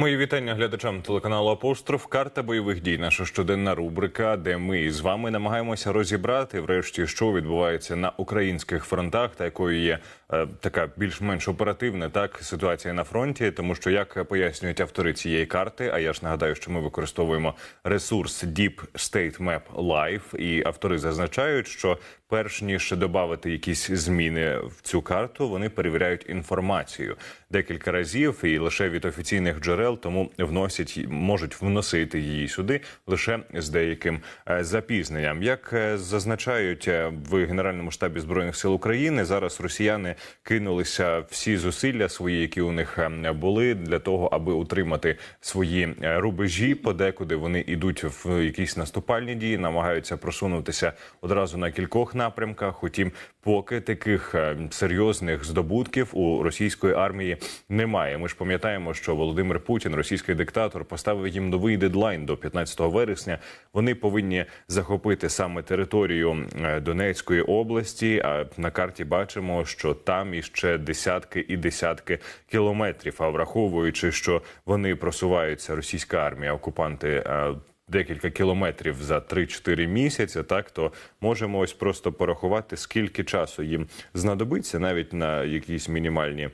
Мої вітання глядачам телеканалу Апостроф. Карта бойових дій. Наша щоденна рубрика, де ми з вами намагаємося розібрати, врешті, що відбувається на українських фронтах, та якою є е, така більш-менш оперативна так ситуація на фронті. Тому що як пояснюють автори цієї карти, а я ж нагадаю, що ми використовуємо ресурс Deep State Map Live, і автори зазначають, що перш ніж додати якісь зміни в цю карту, вони перевіряють інформацію декілька разів, і лише від офіційних джерел тому вносять можуть вносити її сюди лише з деяким е, запізненням. Як е, зазначають е, в Генеральному штабі збройних сил України, зараз росіяни кинулися всі зусилля свої, які у них е, були, для того, аби утримати свої рубежі. Подекуди вони йдуть в якісь наступальні дії, намагаються просунутися одразу на кількох напрямках. Утім, поки таких серйозних здобутків у російської армії немає. Ми ж пам'ятаємо, що Володимир Путін, російський диктатор, поставив їм новий дедлайн до 15 вересня. Вони повинні захопити саме територію е, Донецької області. А на карті бачимо, що там іще десятки і десятки кілометрів. А враховуючи, що вони просуваються, російська армія, окупанти. е, Декілька кілометрів за 3-4 місяці, так то можемо ось просто порахувати, скільки часу їм знадобиться, навіть на якісь мінімальні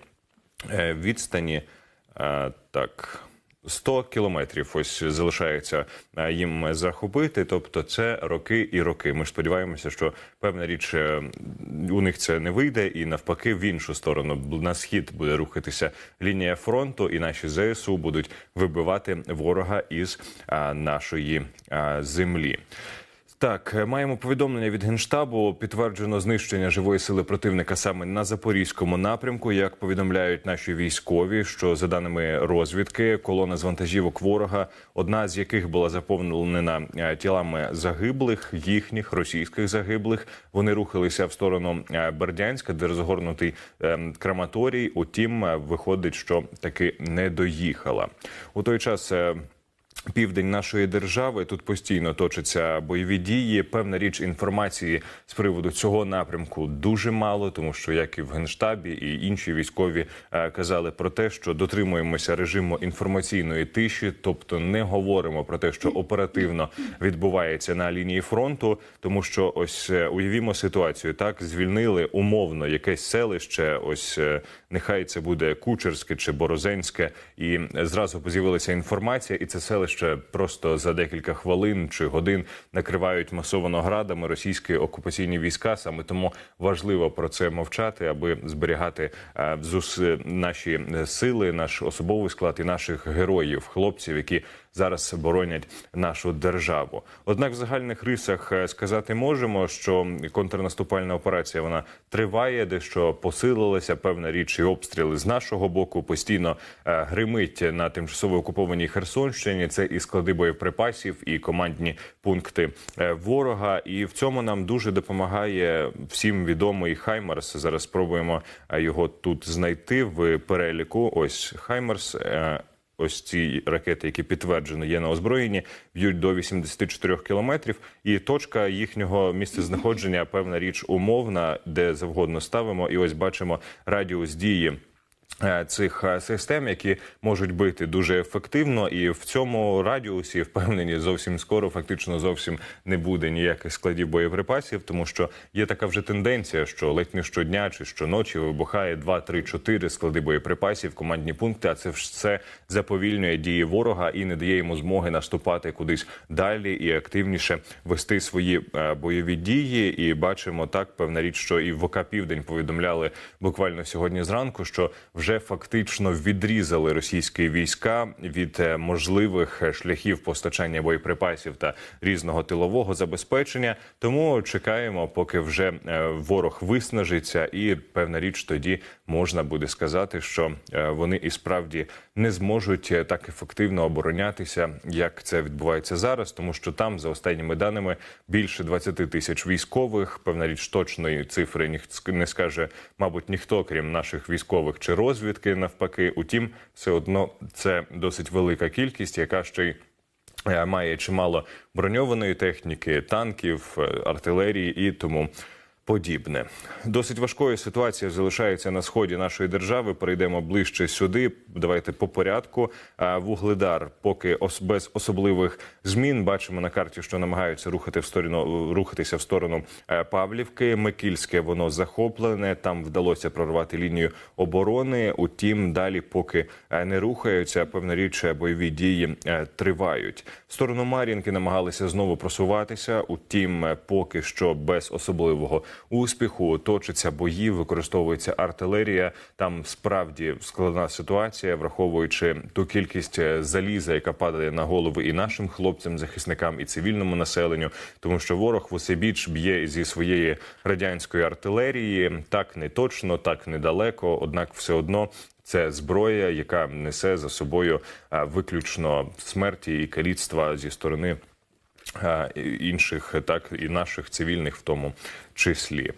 е, відстані. Е, Так, 100 кілометрів ось залишається е, їм захопити. Тобто, це роки і роки. Ми сподіваємося, що певна річ е, у них це не вийде, і навпаки, в іншу сторону на схід буде рухатися лінія фронту, і наші ЗСУ будуть вибивати ворога із нашої землі. Так, е, маємо повідомлення від генштабу. Підтверджено знищення живої сили противника саме на запорізькому напрямку. Як повідомляють наші військові, що за даними розвідки, колона з вантажівок ворога, одна з яких була заповнена е, тілами загиблих, їхніх російських загиблих. Вони рухалися в сторону е, Бердянська, де розгорнутий крематорій. Утім, виходить, що таки не доїхала у той час. Південь нашої держави тут постійно точаться бойові дії. Певна річ інформації з приводу цього напрямку дуже мало, тому що як і в генштабі, і інші військові е, казали про те, що дотримуємося режиму інформаційної тиші, тобто не говоримо про те, що оперативно відбувається на лінії фронту, тому що ось е, уявімо ситуацію. Так звільнили умовно якесь селище. Ось е, нехай це буде Кучерське чи Борозенське, і зразу з'явилася інформація, і це селище просто за декілька хвилин чи годин накривають масовано градами російські окупаційні війська. Саме тому важливо про це мовчати, аби зберігати е, наші сили, наш особовий склад і наших героїв, хлопців, які зараз боронять нашу державу. Однак, в загальних рисах е, сказати можемо, що контрнаступальна операція вона триває, дещо посилилася. Певна річ і обстріли з нашого боку постійно е, гримить на тимчасово окупованій Херсонщині. Це і склади боєприпасів, і командні пункти е, ворога. І в цьому нам дуже допомагає всім відомий Хаймарс. Зараз спробуємо його тут знайти в переліку. Ось Хаймарс. Ось ці ракети, які підтверджено є на озброєнні, б'ють до 84 кілометрів. І точка їхнього місцезнаходження певна річ умовна, де завгодно ставимо. І ось бачимо радіус дії. Е, Цих е, систем, які можуть бити дуже ефективно, і в цьому радіусі впевнені зовсім скоро, фактично зовсім не буде ніяких складів боєприпасів, тому що є така вже тенденція, що ледь не щодня чи щоночі вибухає 2, 3, 4 склади боєприпасів, командні пункти. А це все заповільнює дії ворога і не дає йому змоги наступати кудись далі і активніше вести свої е, бойові дії. І бачимо так, певна річ, що і в ОК Південь повідомляли буквально сьогодні зранку, що вже фактично відрізали російські війська від е, можливих е, шляхів постачання боєприпасів та різного тилового забезпечення. Тому чекаємо, поки вже е, ворог виснажиться, і певна річ тоді можна буде сказати, що вони і справді не зможуть так ефективно оборонятися, як це відбувається зараз, тому що там, за останніми даними, більше 20 тисяч військових. Певна річ точної цифри ніхто не скаже, мабуть, ніхто, крім наших військових чи розвідки, навпаки. Утім, все одно це досить велика кількість, яка ще й е, має чимало броньованої техніки, танків, е, артилерії і тому. Подібне. Досить важкою ситуація залишається на сході нашої держави. Перейдемо ближче сюди. Давайте по порядку. Вугледар, поки без особливих змін, бачимо на карті, що намагаються рухати в сторону рухатися в сторону е, Павлівки. Микільське воно захоплене. Там вдалося прорвати лінію оборони. Утім, далі, поки е, не рухаються, певна річ, е, бойові дії тривають. В сторону Мар'їнки намагалися знову просуватися. Утім, поки що без особливого успіху точаться бої, використовується артилерія. Там справді складна ситуація, враховуючи ту кількість е, заліза, яка падає на голови і нашим хлопцям, захисникам, і цивільному населенню, тому що ворог в усе біч б'є зі своєї радянської артилерії. Так не точно, так недалеко. Однак, все одно. Це зброя, яка несе за собою виключно смерті і каліцтва зі сторони інших, так і наших цивільних в тому числі.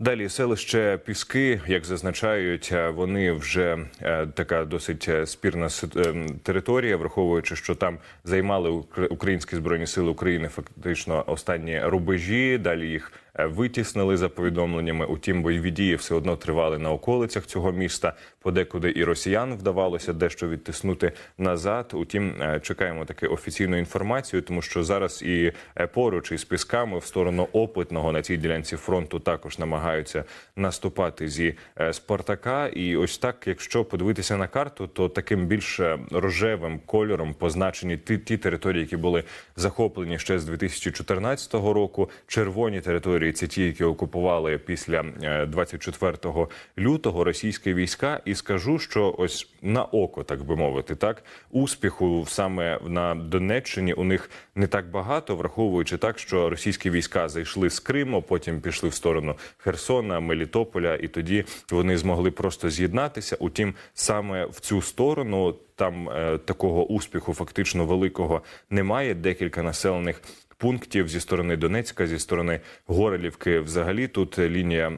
Далі селище Піски, як зазначають, вони вже е, така досить е, спірна е, територія, враховуючи, що там займали Укр- українські збройні сили України фактично останні рубежі. Далі їх витіснили за повідомленнями. Утім, бойові дії все одно тривали на околицях цього міста. Подекуди і росіян вдавалося дещо відтиснути назад. Утім, е, чекаємо таки офіційну інформацію, тому що зараз і е, поруч із пісками в сторону опитного на цій ділянці фронту також намагаються наступати зі е, Спартака. І ось так, якщо подивитися на карту, то таким більш е, рожевим кольором позначені ті, ті території, які були захоплені ще з 2014 року. Червоні території це ті, які окупували після е, 24 лютого російські війська. І скажу, що ось на око, так би мовити, так успіху саме на Донеччині у них не так багато, враховуючи так, що російські війська зайшли з Криму, потім пішли в сторону Херсона, Мелітополя, і тоді вони змогли просто з'єднатися. Утім, саме в цю сторону там е, такого успіху фактично великого немає. Декілька населених пунктів зі сторони Донецька, зі сторони Горелівки. Взагалі тут лінія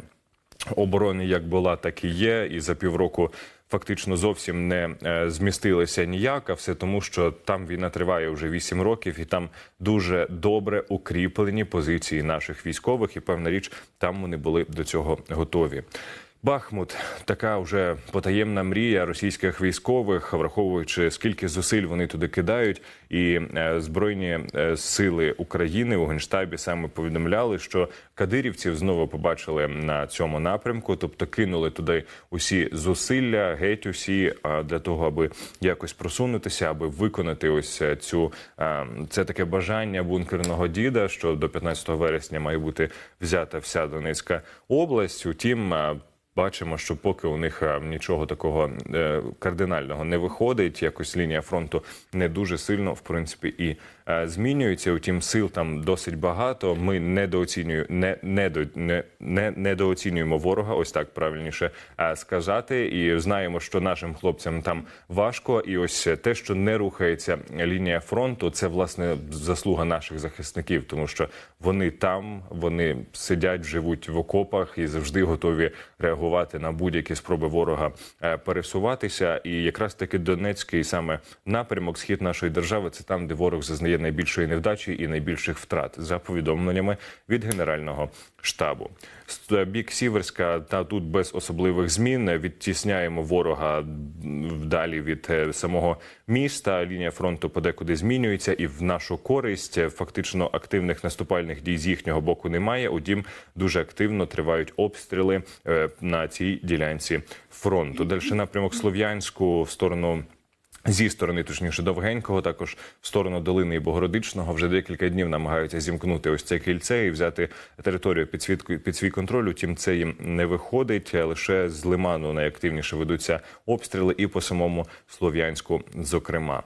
оборони як була, так і є. І за півроку фактично зовсім не е, змістилися ніяк. А все тому, що там війна триває вже 8 років, і там дуже добре укріплені позиції наших військових. І певна річ, там вони були до цього готові. Бахмут така вже потаємна мрія російських військових, враховуючи скільки зусиль вони туди кидають, і е, збройні е, сили України у генштабі саме повідомляли, що кадирівців знову побачили на цьому напрямку, тобто кинули туди усі зусилля, геть усі а, для того, аби якось просунутися, аби виконати ось е, цю е, це таке бажання бункерного діда, що до 15 вересня має бути взята вся Донецька область. Утім. Бачимо, що поки у них е, нічого такого е, кардинального не виходить, якось лінія фронту не дуже сильно, в принципі, і е, змінюється. Утім, сил там досить багато. Ми недооцінюємо, не, недо, не, не, недооцінюємо ворога, ось так правильніше е, сказати. І знаємо, що нашим хлопцям там важко. І ось те, що не рухається лінія фронту, це власне заслуга наших захисників, тому що вони там, вони сидять, живуть в окопах і завжди готові реагувати на будь-які спроби ворога е, пересуватися. І якраз таки Донецький саме напрямок, схід нашої держави, це там, де ворог зазнає найбільшої невдачі і найбільших втрат за повідомленнями від генерального штабу. Бік Сіверська та тут без особливих змін відтісняємо ворога далі від е, самого міста. Лінія фронту подекуди змінюється, і в нашу користь фактично активних наступальних дій з їхнього боку немає. Утім, дуже активно тривають обстріли е, на цій ділянці фронту. Далі напрямок Слов'янську в сторону. Зі сторони, точніше, довгенького, також в сторону долини і Богородичного вже декілька днів намагаються зімкнути ось це кільце і взяти територію під свій, під свій контроль. Утім, це їм не виходить. Лише з лиману найактивніше ведуться обстріли, і по самому Слов'янську, зокрема.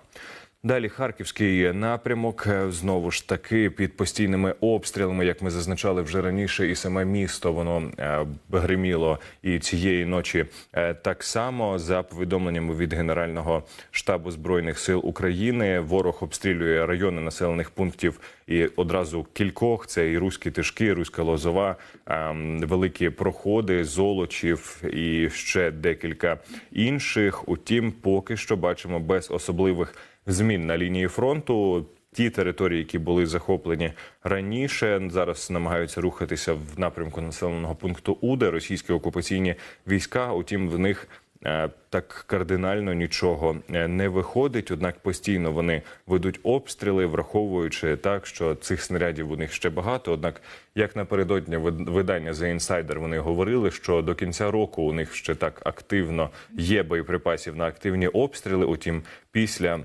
Далі харківський напрямок е, знову ж таки під постійними обстрілами, як ми зазначали вже раніше, і саме місто воно е, гриміло і цієї ночі е, так само. За повідомленнями від Генерального штабу збройних сил України, ворог обстрілює райони населених пунктів і одразу кількох: це і Руські Тишки, Руська Лозова, ем, великі проходи, золочів і ще декілька інших. Утім, поки що бачимо без особливих змін на лінії фронту. ті території, які були захоплені раніше, зараз намагаються рухатися в напрямку населеного пункту Уде. Російські окупаційні війська. Утім, в них е, так кардинально нічого е, не виходить. Однак постійно вони ведуть обстріли, враховуючи так, що цих снарядів у них ще багато. Однак, як напередодні видання The Insider вони говорили, що до кінця року у них ще так активно є боєприпасів на активні обстріли. Утім, після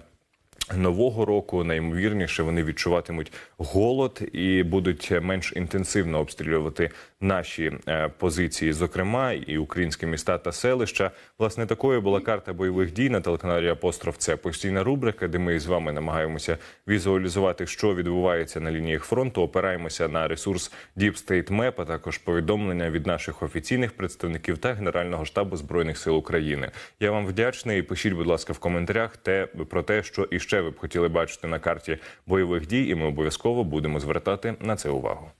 нового року найімовірніше вони відчуватимуть голод і будуть менш інтенсивно обстрілювати наші е, позиції, зокрема і українські міста та селища. Власне, такою була карта бойових дій на телеканалі Апостроф. Це постійна рубрика, де ми з вами намагаємося візуалізувати, що відбувається на лініях фронту. Опираємося на ресурс Deep State Map, а також повідомлення від наших офіційних представників та Генерального штабу збройних сил України. Я вам вдячний. Пишіть, будь ласка, в коментарях те про те, що іще ви б хотіли бачити на карті бойових дій, і ми обов'язково будемо звертати на це увагу.